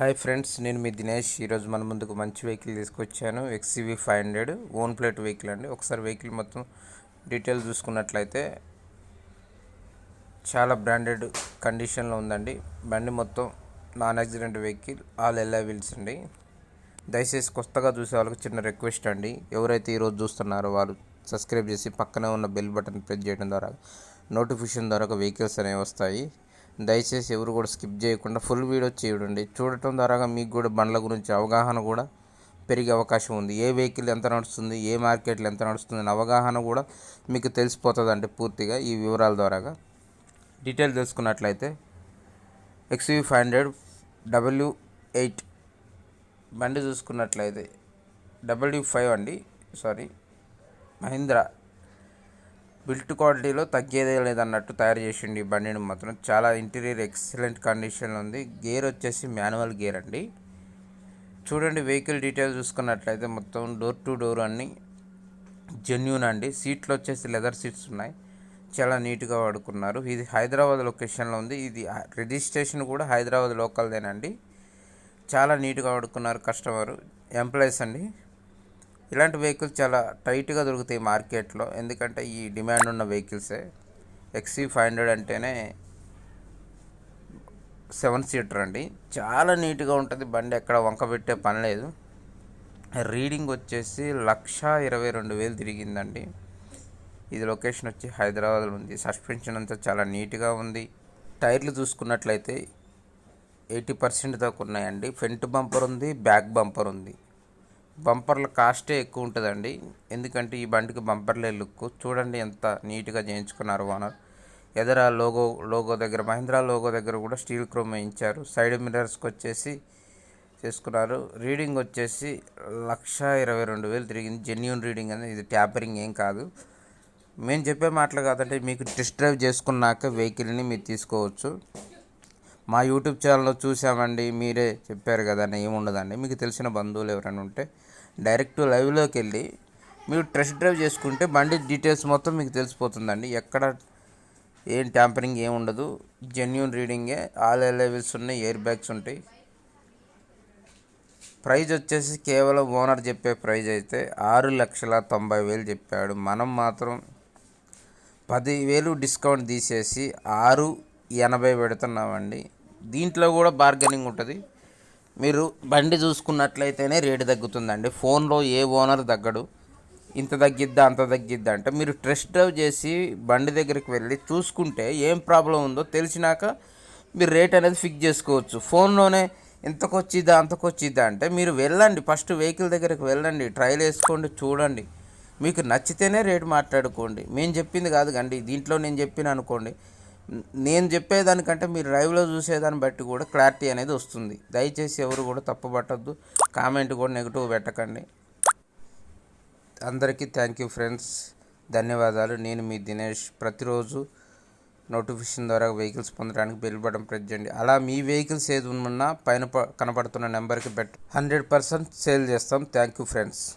Hi friends నేను మీ దినేష్. ఈరోజు మన ముందుకు మంచి వెహికల్ తీసుకొచ్చాను. XUV five hundred own plate vehicle అండి. ఒకసారి వెహికల్ మొత్తం డీటెయిల్ చూసుకున్నట్లయితే చాలా బ్రాండెడ్ కండిషన్లో ఉందండి. బండి మొత్తం non accident vehicle alloy wheels అండి. దయచేసి కొత్తగా చూసే వాళ్ళకి చిన్న రిక్వెస్ట్ అండి. ఎవరైతే ఈరోజు చూస్తున్నారో వారు సబ్స్క్రైబ్ చేసి పక్కనే ఉన్న బెల్ బటన్ ప్రెస్ చేయడం ద్వారా నోటిఫికేషన్ ద్వారా వెహికల్స్ అనేవి వస్తాయి. దయచేసి ఎవరు కూడా స్కిప్ చేయకుండా ఫుల్ వీడియో చూడండి చూడటం ద్వారా మీకు కూడా బండ్ల గురించి అవగాహన కూడా పెరిగే అవకాశం ఉంది. ఏ వెహికల్ ఎంత నడుస్తుంది ఏ మార్కెట్లో ఎంత నడుస్తుంది అనే అవగాహన కూడా మీకు తెలిసిపోతుంది అంటే పూర్తిగా ఈ వివరాల ద్వారాగా. Detail తెలుసుకున్నట్లయితే XUV five hundred W eight బండి చూసుకున్నట్లయితే డబ్ల్యూ ఫైవ్ అండి సారీ మహీంద్రా బిల్ట్ క్వాలిటీలో తగ్గేదే లేదన్నట్టు తయారు చేసిండు ఈ బండిని మాత్రం. చాలా ఇంటీరియర్ ఎక్సలెంట్ కండిషన్లో ఉంది. గేర్ వచ్చేసి మాన్యువల్ గేర్ అండి. చూడండి వెహికల్ డీటెయిల్స్ చూసుకున్నట్లయితే మొత్తం డోర్ టు డోర్ అన్ని జెన్యున్ అండి. సీట్లు వచ్చేసి లెదర్ సీట్స్ ఉన్నాయి. చాలా నీట్గా వాడుకున్నారు. ఇది హైదరాబాద్ లొకేషన్లో ఉంది. ఇది రిజిస్ట్రేషన్ కూడా హైదరాబాద్ లోకల్దేనండి. చాలా నీట్గా వాడుకున్నారు కస్టమర్. ఎంప్లాయీస్ అండి. ఇలాంటి వెహికల్స్ చాలా టైట్గా దొరుకుతాయి మార్కెట్లో. ఎందుకంటే ఈ డిమాండ్ ఉన్న వెహికల్సే. ఎక్సీ ఫైవ్ హండ్రెడ్ అంటేనే సెవెన్ సీటర్ అండి. చాలా నీట్గా ఉంటుంది. బండి ఎక్కడ వంక పెట్టే పని లేదు. రీడింగ్ వచ్చేసి లక్ష ఇరవై రెండు వేలు తిరిగిందండి. ఇది లొకేషన్ వచ్చి హైదరాబాద్లో ఉంది. సస్పెన్షన్ అంతా చాలా నీట్గా ఉంది. టైర్లు చూసుకున్నట్లయితే ఎయిటీ పర్సెంట్ దాకా ఉన్నాయండి. ఫ్రంట్ బంపర్ ఉంది బ్యాక్ బంపర్ ఉంది. బంపర్ల కాస్టే ఎక్కువ ఉంటుందండి. ఎందుకంటే ఈ బండికి బంపర్లే లుక్. చూడండి ఎంత నీట్గా చేయించుకున్నారు ఓనర్. ఎదర లోగో లోగో దగ్గర మహీంద్రా లోగో దగ్గర కూడా స్టీల్ క్రోమ్ వేయించారు. సైడ్ మిర్రర్స్కి వచ్చేసి చేసుకున్నారు. రీడింగ్ వచ్చేసి లక్ష ఇరవై రెండు వేలు తిరిగింది. జెన్యున్ రీడింగ్ అనేది ఇది ట్యాపరింగ్ ఏం కాదు. మేము చెప్పే మాటలు కాదంటే మీకు టెస్ట్ డ్రైవ్ చేసుకున్నాక వెహికల్ని మీరు తీసుకోవచ్చు. మా యూట్యూబ్ ఛానల్లో చూసామండి మీరే చెప్పారు కదా అని ఏముండదండి మీకు తెలిసిన బంధువులు ఎవరైనా ఉంటే డైరెక్ట్ లైవ్లోకి వెళ్ళి మీరు టెస్ట్ డ్రైవ్ చేసుకుంటే బండి డీటెయిల్స్ మొత్తం మీకు తెలిసిపోతుందండి. ఎక్కడ ఏం ట్యాంపరింగ్ ఏం ఉండదు జెన్యున్ రీడింగే ఆల్ లెవెల్స్ ఉన్నాయి ఎయిర్ బ్యాగ్స్ ఉంటాయి. ప్రైజ్ వచ్చేసి కేవలం ఓనర్ చెప్పే ప్రైజ్ అయితే ఆరు లక్షల తొంభై వేలు చెప్పాడు. మనం మాత్రం పదివేలు డిస్కౌంట్ తీసేసి ఆరు ఎనభై పెడుతున్నామండి. దీంట్లో కూడా బార్గెనింగ్ ఉంటుంది. మీరు బండి చూసుకున్నట్లయితేనే రేటు తగ్గుతుందండి. ఫోన్లో ఏ ఓనర్ తగ్గడు. ఇంత తగ్గిద్దా అంత తగ్గిద్దా అంటే మీరు టెస్ట్ డ్రైవ్ చేసి బండి దగ్గరికి వెళ్ళి చూసుకుంటే ఏం ప్రాబ్లం ఉందో తెలిసినాక మీరు రేట్ అనేది ఫిక్స్ చేసుకోవచ్చు. ఫోన్లోనే ఎంతకొచ్చిద్దా అంతకొచ్చిద్దా అంటే మీరు వెళ్ళండి. ఫస్ట్ వెహికల్ దగ్గరికి వెళ్ళండి. ట్రయల్ వేసుకోండి చూడండి. మీకు నచ్చితేనే రేటు మాట్లాడుకోండి. మేము చెప్పింది కాదు కండి దీంట్లో నేను చెప్పిన అనుకోండి. నేను చెప్పేదానికంటే మీరు లైవ్లో చూసేదాన్ని బట్టి కూడా క్లారిటీ అనేది వస్తుంది. దయచేసి ఎవరు కూడా తప్పుపట్టద్దు కామెంట్ కూడా నెగిటివ్ పెట్టకండి. అందరికీ థ్యాంక్ యూ ఫ్రెండ్స్. ధన్యవాదాలు. నేను మీ దినేష్. ప్రతిరోజు నోటిఫికేషన్ ద్వారా వెహికల్స్ పొందడానికి బెల్ బటన్ ప్రెస్ చేయండి. అలా మీ వెహికల్స్ ఏది ఉన్నా పైన ప- కనపడుతున్న నెంబర్కి బెట్ హండ్రెడ్ పర్సెంట్ సేల్ చేస్తాం. Thank you friends.